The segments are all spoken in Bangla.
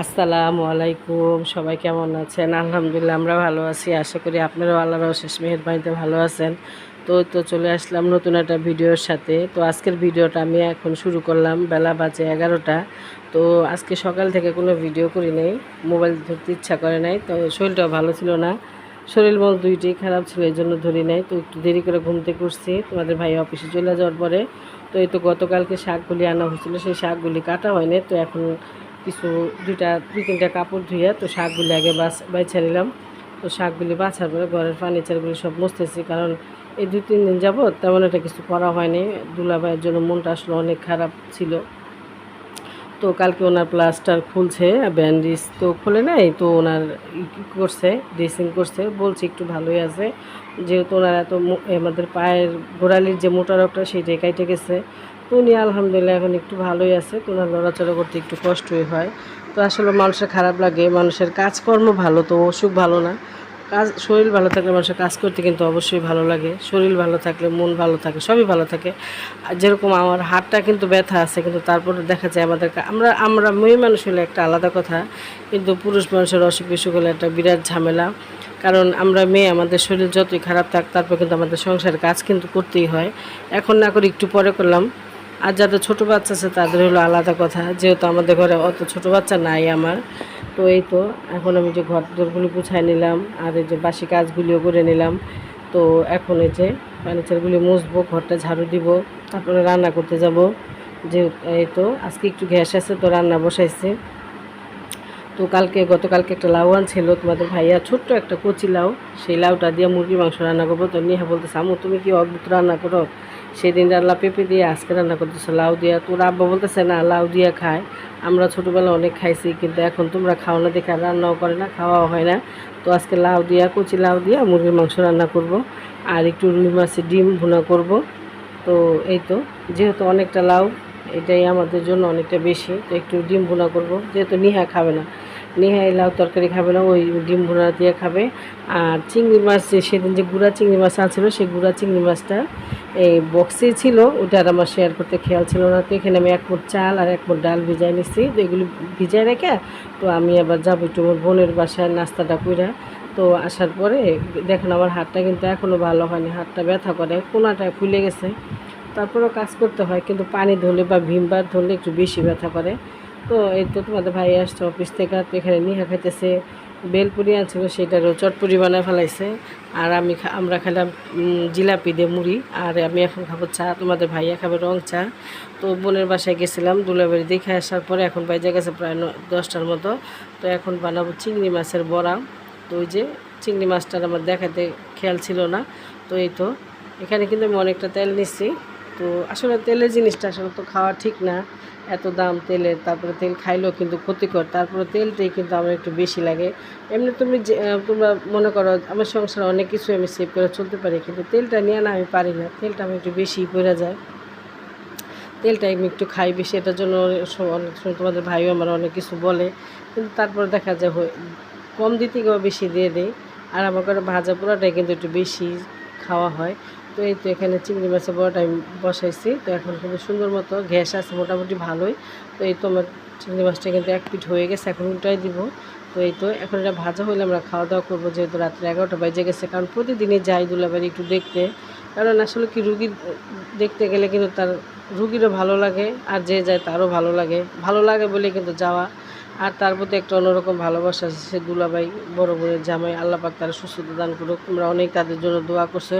আসসালামু আলাইকুম, সবাই কেমন আছেন? আলহামদুলিল্লাহ, আমরা ভালো আছি। আশা করি আপনারাও আল্লাহর অশেষ মেহেরবানিতে ভালো আছেন। তো তো চলে আসলাম নতুন একটা ভিডিওর সাথে। তো আজকের ভিডিওটা আমি এখন শুরু করলাম বেলা বাজে এগারোটা। তো আজকে সকাল থেকে কোনো ভিডিও করি নাই, মোবাইল ধরতে ইচ্ছা করে নাই, তো শরীরটাও ভালো ছিল না। শরীর মন দুইটাই খারাপ ছিল, এই জন্য ধরি নাই। তো একটু দেরি করে ঘুমতে করছি তোমাদের ভাই অফিসে চলে যাওয়ার পরে। তো এই তো গতকালকে শাকগুলি আনা হয়েছিল, সেই শাকগুলি কাটা হয়নি। তো এখন কিছু দুইটা দুই তিনটা কাপড় ধুয়ে তো শাকগুলি আগে বাছ বাইছা নিলাম। তো শাকগুলি বাছার পরে ঘরের ফার্নিচারগুলি সব মুছতেছি, কারণ এই দু তিন দিন যাবত তেমন একটা কিছু করা হয়নি। দুলাভাইয়ের জন্য মনটা আসলে অনেক খারাপ ছিল। তো কালকে ওনার প্লাস্টার খুলছে, ব্যান্ডেজ তো খুলে নাই, তো ওনার করছে, ড্রেসিং করছে, বলছে একটু ভালোই আছে। যেহেতু ওনার এত আমাদের পায়ের গোড়ালির যে মোটা রোগটা সেইটাই কাইটে গেছে। উনি আলহামদুলিল্লাহ এখন একটু ভালোই আছে। তো ওনার লড়াচড়া করতে একটু কষ্টই হয়। তো আসলে মানুষের খারাপ লাগে, মানুষের কাজকর্ম ভালো, তো অসুখ ভালো না। কাজ, শরীর ভালো থাকলে মানুষের কাজ করতে কিন্তু অবশ্যই ভালো লাগে। শরীর ভালো থাকলে, মন ভালো থাকে, সবই ভালো থাকে। যেরকম আমার হাতটা কিন্তু ব্যথা আছে, কিন্তু তারপরে দেখা যায় আমাদের আমরা আমরা মেয়ে মানুষ হলে একটা আলাদা কথা, কিন্তু পুরুষ মানুষের অসুখ বিসুখ হলে একটা বিরাট ঝামেলা। কারণ আমরা মেয়ে, আমাদের শরীর যতই খারাপ থাক, তারপর কিন্তু আমাদের সংসারের কাজ কিন্তু করতেই হয়। এখন না করে একটু পরে করলাম। আর যাদের ছোটো বাচ্চা আছে, তাদের হলো আলাদা কথা। যেহেতু আমাদের ঘরে অত ছোট বাচ্চা নাই আমার, তো এই তো এখন আমি যে ঘর দোরগুলো গুছাই নিলাম, আর এই যে বাসি কাজগুলিও করে নিলাম, তো এখন এই যে ফার্নিচারগুলি মুছবো, ঘরটা ঝাড়ু দিব, তারপরে রান্না করতে যাব। যে এই তো আজকে একটু গ্যাস আছে, তো রান্না বসাইছি। তো কালকে, গতকালকে একটা লাউ আনছিল, তোমাদের ভাইয়া ছোট্ট একটা কচি লাউ, সেই লাউটা দিয়ে মুরগির মাংস রান্না করব। তো নিহা বলতেছে আমু তুমি কি অদ্ভুত রান্না করো? সেদিন রান্না পেঁপে দিয়ে, আজকে রান্না করতেছো লাউ দিয়া। তোর আব্বা বলতেছে, না, লাউ দিয়ে খায় আমরা ছোটোবেলা অনেক খাইছি, কিন্তু এখন তোমরা খাও না, দেখে রান্নাও করে না, খাওয়াও হয় না। তো আজকে লাউ দিয়া, কচি লাউ দিয়া মুরগির মাংস রান্না করব। আর একটু রুই মাছের ডিম ভুনা করব। তো এই তো, যেহেতু অনেকটা লাউ এটাই আমাদের জন্য অনেকটা বেশি তো একটু ডিম ভুনা করব। যেহেতু নিহা খাবে না, নিহা লাউ তরকারি খাবে না, ওই ডিম ভুনা দিয়ে খাবে। আর চিংড়ি মাছ যে সেদিন যে গুঁড়া চিংড়ি মাছ আনছিল, সেই গুঁড়া চিংড়ি মাছটা এই বক্সে ছিল, ওটা আর আমার শেয়ার করতে খেয়াল ছিল না। তো এখানে আমি এক মুঠ চাল আর এক মুঠ ডাল ভিজাই নিচ্ছি তো এগুলি ভিজাই রেখে, তো আমি আবার যাব একটু আমার বোনের বাসায় নাস্তাটা কইরা। তো আসার পরে দেখুন আমার হাতটা কিন্তু এখনও ভালো হয়নি, হাতটা ব্যথা করে কোনাটা ফুলে গেছে। তারপরেও কাজ করতে হয়, কিন্তু পানি ধরলে বা ভীমবার ধরলে একটু বেশি ব্যথা করে। তো এই তো তোমাদের ভাই আসছে অফিস থেকে, তো এখানে নিহা খাইতেছে, বেলপুরি আনছিল, সেটারও চটপুরি বানায় ফেলাইছে। আর আমি আমরা খেলাম জিলাপি দিয়ে মুড়ি, আর আমি এখন খাব চা, তোমাদের ভাইয়া খাবে রং চা। তো বোনের বাসায় গেছিলাম দুলাবাড়ি দেখে আসার পরে এখন বাইজে গেছে প্রায় দশটার মতো। তো এখন বানাবো চিংড়ি মাছের বড়া। তো ওই যে চিংড়ি মাছটার আমার দেখাতে খেয়াল ছিল না। তো এই তো, এখানে কিন্তু আমি অনেকটা তেল নিচ্ছি তো আসলে তেলের জিনিসটা আসলে তো খাওয়া ঠিক না। এত দাম তেলের তারপরে তেল খাইলেও কিন্তু ক্ষতিকর। তারপরে তেলটাই কিন্তু আমার একটু বেশি লাগে। এমনি তুমি যে তোমরা মনে করো আমার সংসারে অনেক কিছু আমি সেভ করে চলতে পারি, কিন্তু তেলটা নিয়ে না আমি পারি না। তেলটা আমার একটু বেশি পড়ে যায়। তেলটা আমি একটু খাই বেশি, এটার জন্য অনেক সময় তোমাদের ভাইও আমার অনেক কিছু বলে। কিন্তু তারপরে দেখা যায় কম দিতে গিয়েও বেশি দিয়ে দেয় আর আমার করে ভাজা পোড়াটাই কিন্তু একটু বেশি খাওয়া হয়। তো এই তো এখানে চিংড়ি মাছের বড়াটা আমি বসাইছি। তো এখন কিন্তু সুন্দর মতো গ্যাস আছে, মোটামুটি ভালোই। তো এই তো আমার চিংড়ি মাছটা কিন্তু এক পিঠ হয়ে গেছে, এখন উল্টাই দিব। তো এই তো এখন এটা ভাজা হলে আমরা খাওয়া দাওয়া করব, যেহেতু রাত্রে এগারোটা বাজে গেছে। কারণ প্রতিদিনই যাই দুলাবাড়ি একটু দেখতে। কারণ আসলে কি রুগী দেখতে গেলে কিন্তু তার রুগীরও ভালো লাগে, আর যে যায় তারও ভালো লাগে। ভালো লাগে বলে কিন্তু যাওয়া আর তার প্রতি একটা অন্যরকম ভালোবাসা আছে, সে দুলাভাই, বড়ো বোনের জামাই আল্লাপাক তারা সুস্থতা দান করুক। তোমরা অনেক তাদের জন্য দোয়া করছ।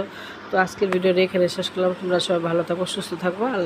তো আজকের ভিডিওটা এখানে শেষ করলাম। তোমরা সবাই ভালো থাকো, সুস্থ থাকব আল্লাহ